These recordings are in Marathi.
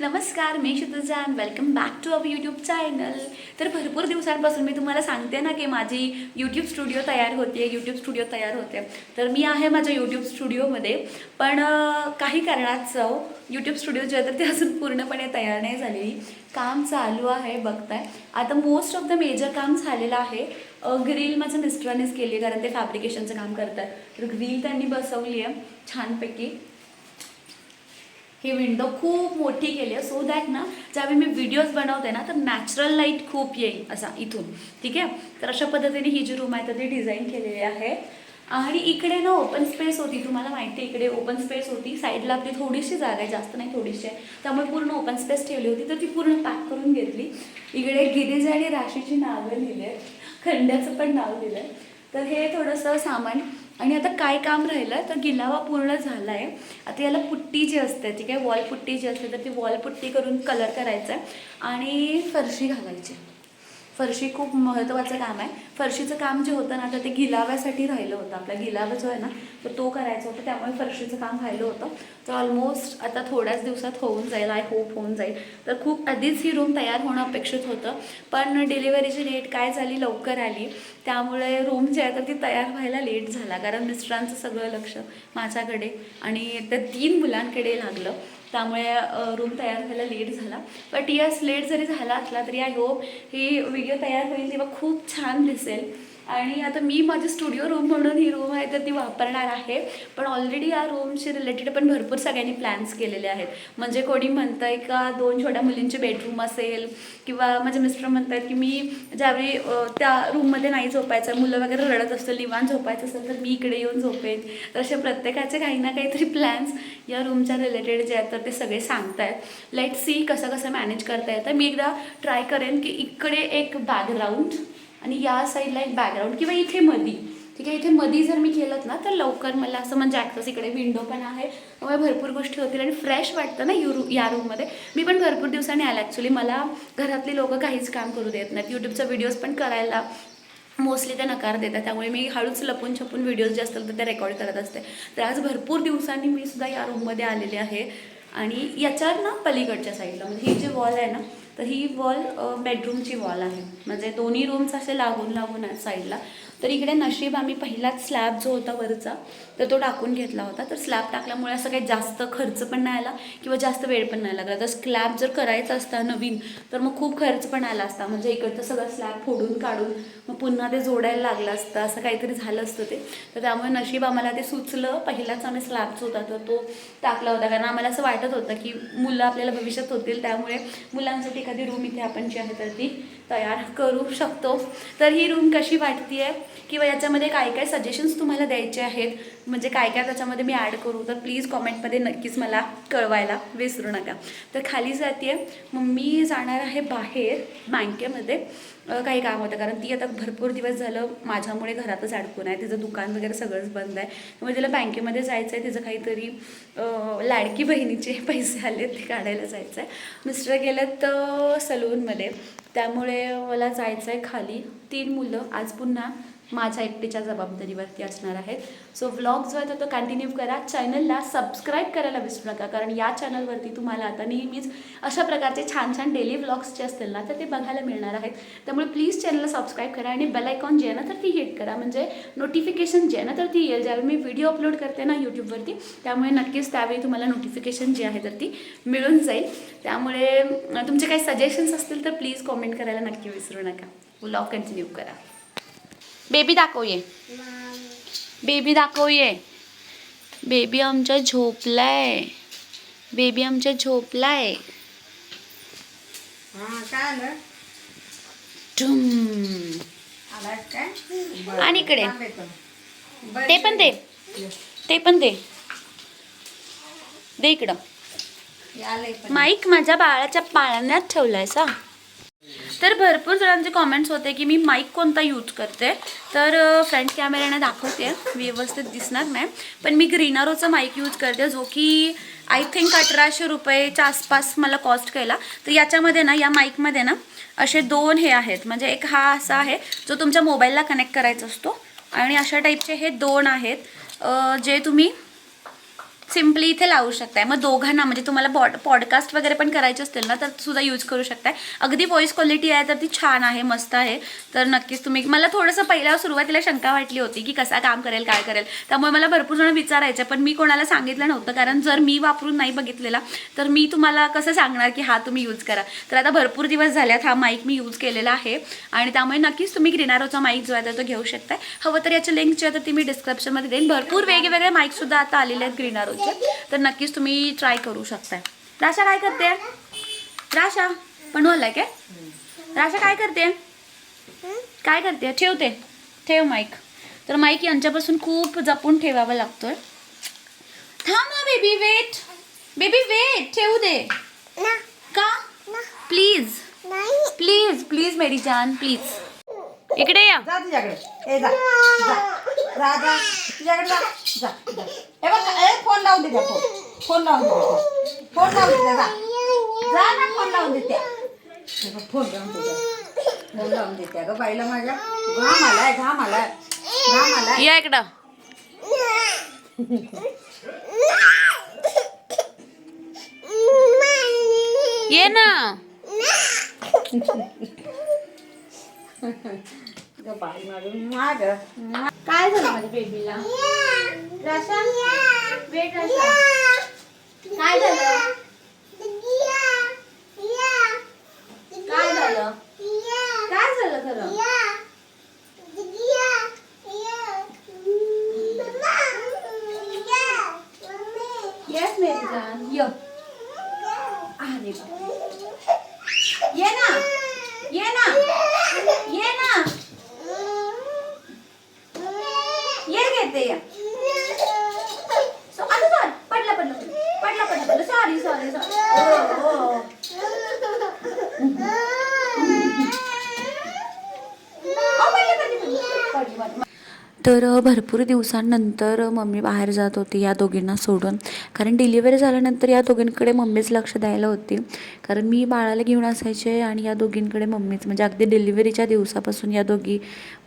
नमस्कार मी शुद्धजान welcome back to our YouTube channel तर भरपूर दिवसांपासून मी तुम्हाला सांगते ना की माझी यूट्यूब स्टुडिओ तयार होते यूट्यूब स्टुडिओ तयार होते. तर मी आहे माझ्या यूट्यूब स्टुडिओमध्ये पण काही कारणास्तव यूट्यूब स्टुडिओ जे आहे तर ते अजून पूर्णपणे तयार नाही झालेली. काम चालू आहे बघताय. आता मोस्ट ऑफ द मेजर काम झालेलं आहे. ग्रिल माझ्या मिस्टरांनीच केली आहे कारण ते फॅब्रिकेशनचं काम करतात. तर ग्रील त्यांनी बसवली आहे छानपैकी. ही विंडो खूप मोठी केली आहे. सो दॅट ना ज्यावेळी मी व्हिडिओज बनवते ना तर नॅचरल लाइट खूप येईल असा इथून. ठीक आहे? तर अशा पद्धतीने ही जी रूम आहे तर ती डिझाईन केलेली आहे. आणि इकडे ना ओपन स्पेस होती. तुम्हाला माहिती आहे इकडे ओपन स्पेस होती. साईडला आपली थोडीशी जागा आहे. जास्त नाही थोडीशी आहे. त्यामुळे पूर्ण ओपन स्पेस ठेवली होती. तर ती पूर्ण पॅक करून घेतली. इकडे गिरीज आणि राशीची नावं लिहिली आहेत खंड्याचं पण नाव लिहिलं आहे तर हे थोडंसं सामान आणि आता काय काम राहिलं तर गिलावा पूर्ण झाला आहे आता याला पुट्टी जी असते ती काय वॉल पुट्टी जी असते तर ती वॉल पुट्टी करून कलर करायचा आहे आणि फरशी घालायची. फरशी खूप महत्त्वाचं काम आहे. फरशीचं काम जे होतं ना तर ते गिलाव्यासाठी राहिलं होतं. आपला गिलावा जो आहे ना तर तो करायचा होता. त्यामुळे फरशीचं काम राहिलं होतं. तर ऑलमोस्ट आता थोड्याच दिवसात होऊन जाईल. आय होप होऊन जाईल. तर खूप आधीच ही रूम तयार होणं अपेक्षित होतं. पण डिलिव्हरीची डेट काय झाली? लवकर आली. त्यामुळे रूम जी आहे तर ती तयार व्हायला लेट झाला. कारण मिस्टरांचं सगळं लक्ष माझ्याकडे. आणि त्या तीन मुलांकडे लागलं. त्यामुळे रूम तयार व्हायला लेट झाला. बट यस लेट जरी झाला असला तरी आय होप ही व्हिडिओ तयार होईल तेव्हा खूप छान दिसेल. आणि आता मी माझी स्टुडिओ रूम म्हणून ही रूम आहे तर ती वापरणार आहे. पण ऑलरेडी या रूमशी रिलेटेड पण भरपूर सगळ्यांनी प्लॅन्स केलेले आहेत. म्हणजे कोणी म्हणतं आहे का दोन छोट्या मुलींचे बेडरूम असेल किंवा माझे मिस्टर म्हणत आहेत की मी ज्यावेळी त्या रूममध्ये नाही झोपायचं मुलं वगैरे रडत असतं निवान झोपायचं असेल तर मी इकडे येऊन झोपेन. तर असे प्रत्येकाचे काही ना काहीतरी प्लॅन्स या रूमच्या रिलेटेड जे आहेत तर ते सगळे सांगतायत. लेट सी कसं कसं मॅनेज करता येतं. मी एकदा ट्राय करेन की इकडे एक बॅकग्राऊंड आणि या साईडला एक बॅकग्राऊंड किंवा इथे मधी ठीक आहे? इथे मधी जर मी केलं ना तर लवकर मला असं म्हणजे ॲक्सेस इकडे विंडो पण आहे. त्यामुळे भरपूर गोष्टी होतील आणि फ्रेश वाटतं ना यू रू या रूममध्ये मी पण भरपूर दिवसांनी आले ॲक्च्युली मला घरातली लोकं काहीच काम करू देत नाहीत. यूट्यूबचा व्हिडिओज पण करायला मोस्टली ते नकार देतात. त्यामुळे मी हळूच लपून छपून व्हिडिओज जे असतात तर ते रेकॉर्ड करत असते. तर आज भरपूर दिवसांनी मी सुद्धा या रूममध्ये आलेले आहे. आणि याच्यावर ना पलीकडच्या साईडला म्हणजे ही जी वॉल आहे ना तर ही वॉल बेडरूमची वॉल आहे. म्हणजे दोन्ही रूम्स असे लागून लागून आहेत साईडला तर इकडे नशीब आम्ही पहिलाच स्लॅब जो होता वरचा तर तो टाकून घेतला होता. तर स्लॅब टाकल्यामुळे असं काही जास्त खर्च पण नाही आला किंवा जास्त वेळ पण नाही लागला. तर स्लॅब जर करायचा असता नवीन तर मग खूप खर्च पण आला असता. म्हणजे इकडचं सगळं स्लॅब फोडून काढून मग पुन्हा ते जोडायला लागलं असतं असं काहीतरी झालं असतं ते. तर त्यामुळे नशीब आम्हाला ते सुचलं. पहिलाच आम्ही स्लॅबचा होता तर तो टाकला होता. कारण आम्हाला असं वाटत होतं की मुलं आपल्याला भविष्यात होतील. त्यामुळे मुलांसाठी एखादी रूम इथे आपण जी आहे तर ती तयार करू शकतो. तर ही रूम कशी वाटते आहे किंवा याच्यामध्ये काय काय सजेशन्स तुम्हाला द्यायचे आहेत? म्हणजे काय काय त्याच्यामध्ये मी ॲड करू? तर प्लीज कॉमेंटमध्ये नक्कीच मला कळवायला विसरू नका. तर खाली जाते मग मी जाणार आहे बाहेर बँकेमध्ये. काही काम होतं. कारण ती आता भरपूर दिवस झालं माझ्यामुळे घरातच अडकून आहे. तिचं दुकान वगैरे सगळंच बंद आहे. त्यामुळे तिला बँकेमध्ये जायचं आहे तिचं काहीतरी लाडकी बहिणीचे पैसे आले ते काढायला जायचं आहे मिस्टर गेलेत तर सलूनमध्ये. त्यामुळे मला जायचं आहे खाली. तीन मुलं. आज पुन्हा माझ्या एकटीच्या जबाबदारीवरती असणार आहेत. सो व्लॉग जो आहे तो तो कंटिन्यू करा. चॅनलला सबस्क्राईब करायला विसरू नका कारण या चॅनलवरती तुम्हाला आता नेहमीच अशा प्रकारचे छान छान डेली व्लॉग्स जे असतील ना तर ते बघायला मिळणार आहेत. त्यामुळे प्लीज चॅनलला सबस्क्राईब करा आणि बेल आयकॉन जे आहे ना तर ती हिट करा. म्हणजे नोटिफिकेशन जे आहे ना तर ती येईल. ज्यावेळी मी व्हिडिओ अपलोड करते ना यूट्यूबवरती त्यामुळे नक्कीच त्यावेळी तुम्हाला नोटिफिकेशन जी आहे तर ती मिळून जाईल. त्यामुळे तुमचे काही सजेशन्स असतील तर प्लीज कॉमेंट करायला नक्की विसरू नका. व्लॉग कंटिन्यू करा. बेबी दाखव ये बेबी दाखव ये बेबी आमच्या झोपलाय. बेबी आमच्या झोपलाय. आणि इकडे. ते पण दे. ते पण दे. दे इकडं. माईक माझ्या बाळाच्या पाळण्यात ठेवलाय सा तर भरपूर जणांचे कॉमेंट्स होते की मी माईक कोणता यूज करते? तर फ्रंट कॅमेऱ्याने दाखवते. व्यवस्थित दिसणार नाही. पण मी ग्रीनारोचा माईक यूज करते जो की आय थिंक अठराशे रुपयेच्या आसपास मला कॉस्ट केला. तर याच्यामध्ये ना या माईकमध्ये ना असे दोन हे आहेत. म्हणजे एक हा असा आहे जो तुमच्या मोबाईलला कनेक्ट करायचा असतो. आणि अशा टाईपचे हे दोन आहेत. जे तुम्ही सिम्पली इथे लावू शकताय. मग दोघांना म्हणजे तुम्हाला बॉड पॉडकास्ट वगैरे पण करायचे असतील ना तर सुद्धा यूज करू शकताय. अगदी व्हॉइस क्वालिटी आहे तर ती छान आहे मस्त आहे. तर नक्कीच तुम्ही मला थोडंसं पहिल्या सुरुवातीला शंका वाटली होती की कसा काम करेल काय करेल. त्यामुळे मला भरपूर जण विचारायचे पण मी कोणाला सांगितलं नव्हतं कारण जर मी वापरून नाही बघितलेला तर मी तुम्हाला कसं सांगणार की हा तुम्ही यूज करा. तर आता भरपूर दिवस झाल्यात हा माईक मी यूज केलेला आहे. आणि त्यामुळे नक्कीच तुम्ही ग्रीनारोचा माईक जो आहे तर तो घेऊ शकताय. हवं तर याची लिंक जी आहे तर ती मी डिस्क्रिप्शनमध्ये देईन. भरपूर वेगवेगळे माईकसुद्धा आता आलेले आहेत ग्रीनारोचे तर नक्कीच तुम्ही ट्राय करू शकताय. राशा काय करते? राशा पण बोललाय काय? राशा काय करते? काय करते? ठेवते. ठेव माईक तर माईक यांच्यापासून खूप जपून ठेवावं लागतोय. थांब ना बेबी वेट बेबी वेट ठेवू दे. का? प्लीज प्लीज प्लीज मेरी जान प्लीज इकडे या. जा. तुझ्याकडे ए जा जा जा जा तुझ्याकडे जा. जा जा. ए बघ ए फोन लावून दे फोन फोन लावून दे फोन लावून दे जा जा ना फोन लावून देते हे बघ, फोन लावून देते फोन लावून देते अगं बाईला माझ्या घाम आलाय घाम आलाय. घाम आलाय. या इकडं. ये ना. काय झालं माझ्या बेबीला राशा वेट राशा काय झालं? काय झालं? काय झालं खरं? येस मेरी जान य अरे ये ना. ये ना ये ना ये. घेते या आता सॉरी पडलं पडलं सॉरी सॉरी सॉरी तर भरपूर दिवसांनंतर मम्मी बाहेर जात होती या दोघींना सोडून. कारण डिलिव्हरी झाल्यानंतर या दोघींकडे मम्मीच लक्ष द्यायला होती. कारण मी बाळाला घेऊन असायचे आणि या दोघींकडे मम्मीच. म्हणजे अगदी डिलिव्हरीच्या दिवसापासून या दोघी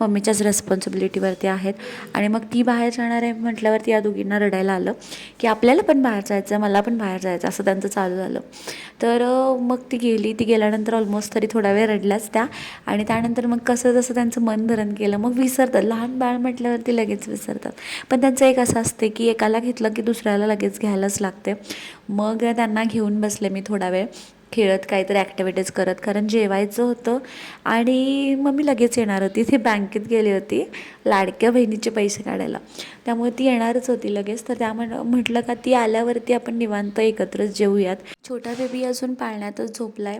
मम्मीच्याच रेस्पॉन्सिबिलिटीवरती आहेत. आणि मग ती बाहेर जाणार आहे म्हटल्यावरती या दोघींना रडायला आलं की आपल्याला पण बाहेर जायचं मला पण बाहेर जायचं असं त्यांचं चालू झालं. तर मग ती गेली. ती गेल्यानंतर ऑलमोस्ट तरी थोडा वेळ रडल्याच त्या. आणि त्यानंतर मग कसं जसं त्यांचं मन धरण केलं मग विसरतात. लहान बाळ म्हटलं म्हटल्यावरती लगेच विसरतात. पण त्यांचं एक असं असते की एकाला घेतलं की दुसऱ्याला लगेच घ्यायलाच लागते. मग त्यांना घेऊन बसले मी थोडा वेळ. खेळत काहीतरी ॲक्टिव्हिटीज करत. कारण जेवायचं होतं आणि मग मी लगेच येणार होती. ती बँकेत गेली होती. लाडक्या बहिणीचे पैसे काढायला. त्यामुळे ती येणारच होती लगेच. तर त्या म्हटलं का ती आल्यावरती आपण निवांत एकत्रच जेवूयात छोटा बेबी अजून पाळण्यातच झोपला आहे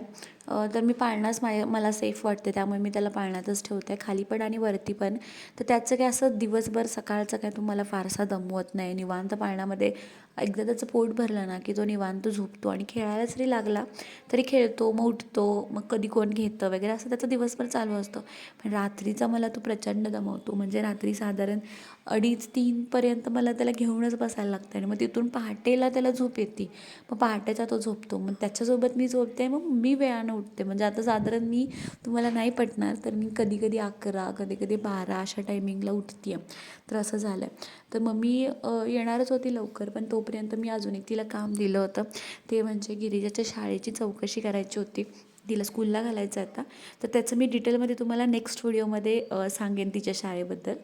तर मी पाळणाच माझ्या मला सेफ वाटते. त्यामुळे मी त्याला पाळण्यातच ठेवते. खाली पण आणि वरती पण. तर त्याचं काय असं दिवसभर सकाळचं काय तुम्हाला फारसा दमवत नाही. निवांत पाळण्यामध्ये एकदा त्याचं पोट भरलं ना की तो निवांत झोपतो आणि खेळायला जरी लागला तरी खेळतो मग उठतो मग कधी कोण घेतं वगैरे असं त्याचं दिवसभर चालू असतं. पण रात्रीचा मला तो प्रचंड दमवतो. म्हणजे रात्री साधारण अडीच तीनपर्यंत मला त्याला घेऊनच बसायला लागतं आणि मग तिथून पहाटेला त्याला झोप येते. मग पहाटेचा तो झोपतो. मग त्याच्यासोबत मी झोपते मग मी वेळानं उठते. म्हणजे आता साधारण मी तुम्हाला नाही पटणार तर मी कधी कधी अकरा कधी कधी बारा अशा टायमिंगला उठते तर असं झालं आहे तर मग मी येणारच होती लवकर पण तो तोपर्यंत मी अजून एक तिला काम दिलं होतं. ते म्हणजे गिरिजाच्या शाळेची चौकशी करायची होती. तिला स्कूलला घालायचं आता. तर त्याचं मी डिटेलमध्ये तुम्हाला नेक्स्ट व्हिडिओमध्ये सांगेन तिच्या शाळेबद्दल.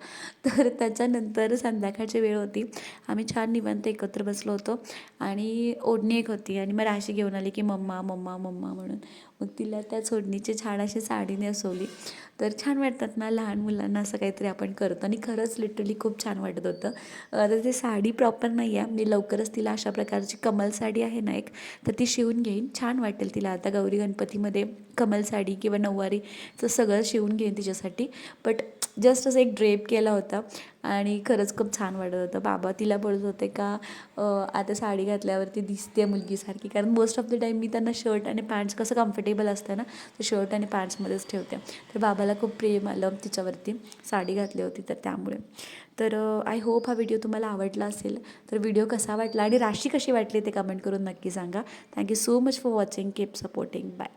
तर त्याच्यानंतर संध्याकाळची वेळ होती. आम्ही छान निवांत एकत्र बसलो होतो. आणि ओढणी एक होती. आणि मग राशी घेऊन आली की मम्मा मम्मा मम्मा म्हणून. मग तिला त्या सोडणीचे छान अशी साडी नेसवली. तर छान वाटतात ना लहान मुलांना असं काहीतरी आपण करतो. आणि खरंच लिटरली खूप छान वाटत होतं. आता तर ती साडी प्रॉपर नाही आहे मी लवकरच तिला अशा प्रकारची कमल साडी आहे ना एक तर ती शिवून घेईन. छान वाटेल तिला आता गौरी गणपतीमध्ये कमल साडी किंवा नऊवारीचं सगळं शिवून घेईन तिच्यासाठी. बट जस्ट असं एक ड्रेप केला होता आणि खरंच खूप छान वाटत होतं. बाबा तिला बोलत होते का आता साडी घातल्यावरती दिसते मुलगीसारखी. कारण मोस्ट ऑफ द टाईम मी त्यांना शर्ट आणि पॅन्ट्स कसं कम्फर्टेबल असतं ना तर शर्ट आणि पॅन्ट्समध्येच ठेवते. तर बाबाला खूप प्रेम आलं तिच्यावरती साडी घातली होती तर त्यामुळे. तर आय होप हा व्हिडिओ तुम्हाला आवडला असेल. तर व्हिडिओ कसा वाटला आणि राशी कशी वाटली ते कमेंट करून नक्की सांगा. Thank you so much for watching keep supporting bye